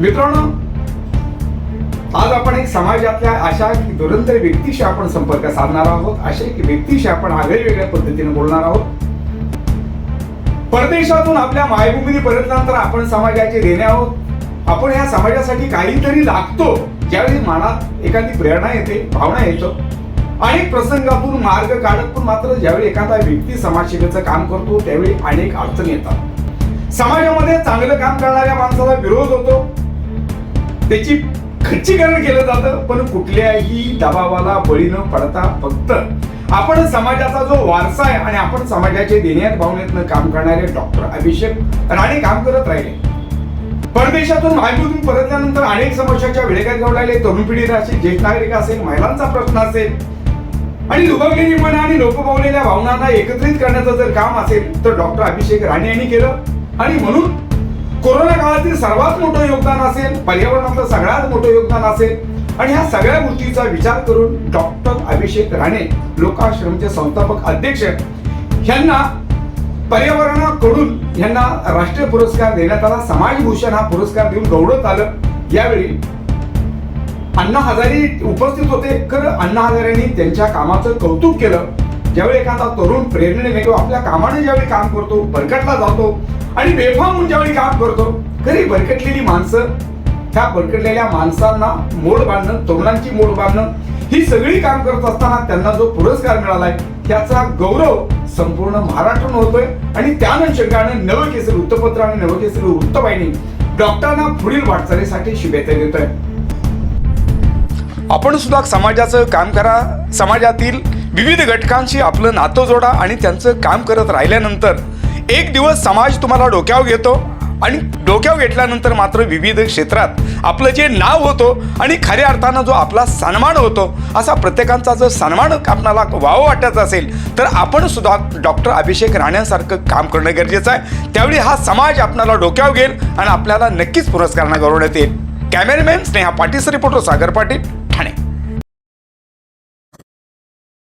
मित्रांनो आज आपण एक समाजातल्या अशा दुरंतर व्यक्तीशी आपण संपर्क साधणार आहोत. अशा एक व्यक्तीशी आपण वेगवेगळ्या पद्धतीने बोलणार आहोत. परदेशातून आपल्या मायभूमीने परतल्यानंतर आपण समाजाचे देणे आहोत. आपण या समाजासाठी काहीतरी लागतो. ज्यावेळी मनात एखादी प्रेरणा येते भावना येतो. अनेक प्रसंगातून मार्ग काढत पण मात्र ज्यावेळी एखादा व्यक्ती समाजसेवेचं काम करतो त्यावेळी अनेक अडचणी येतात. समाजामध्ये चांगलं काम करणाऱ्या माणसाला विरोध होतो. त्याची खच्चीकरण केलं जातं पण कुठल्याही दबावाला बळी न पडता फक्त आपण समाजाचा जो वारसा आहे आणि आपण समाजाचे देण्यात भावनेतनं काम करणारे डॉक्टर अभिषेक राणे काम करत राहिले. परदेशातून माहितीतून परतल्यानंतर अनेक समस्याच्या विळख्यात घडलेले तरुण पिढी असेल ज्येष्ठ नागरिक असेल महिलांचा प्रश्न असेल. आणि दुभगलेली मन आणि लोकभावलेल्या भावनांना एकत्रित करण्याचं जर काम असेल तर डॉक्टर अभिषेक राणे यांनी केलं. आणि म्हणून कोरोना काळातील सर्वात मोठं योगदान असेल पर्यावरणातलं सगळ्यात मोठं योगदान असेल. आणि ह्या सगळ्या गोष्टीचा विचार करून डॉक्टर अभिषेक राणे लोकाश्रमचे संस्थापक अध्यक्ष यांना पर्यावरणाकडून यांना राष्ट्रीय पुरस्कार देण्यात आला. समाजभूषण हा पुरस्कार देऊन गौरवत आलं. यावेळी अण्णा हजारे उपस्थित होते. खरं अण्णा हजारेंनी त्यांच्या कामाचं कौतुक केलं. ज्यावेळी एखादा तरुण प्रेरणेने आपल्या कामाने ज्यावेळी काम करतो भरकटला जातो आणि बेफाम होऊन ज्यावेळी काम करतो? खरी भरकटलेली माणसं त्या भरकटलेल्या माणसांना मोड बांधणं तरुणांची मोड बांधणं ही सगळी काम करत असताना त्यांना जो पुरस्कार मिळालाय त्याचा गौरव संपूर्ण महाराष्ट्रानं होतोय. आणि त्यानंतर नवकेसरी वृत्तपत्र आणि नवकेसरी वृत्तवाहिनी डॉक्टरांना पुढील वाटचालीसाठी शुभेच्छा देतोय. आपण सुद्धा समाजाचं काम करा. समाजातील विविध घटकांशी आपलं नातं जोडा आणि त्यांचं काम करत राहिल्यानंतर एक दिवस समाज तुम्हाला डोक्यावर घेतो आणि डोक्यावर घेतल्यानंतर मात्र विविध क्षेत्रात आपलं जे नाव होतो आणि खऱ्या अर्थानं जो आपला सन्मान होतो असा प्रत्येकांचा जर सन्मान आपणाला वाव वाटायचा असेल तर आपण सुद्धा डॉक्टर अभिषेक राण्यासारखं काम करणं गरजेचं आहे. त्यावेळी हा समाज आपणाला डोक्यावर घेईल आणि आपल्याला नक्कीच पुरस्कारांना गौरवण्यात येईल. Cameraman Sneha Patil reporter Sagar Patil.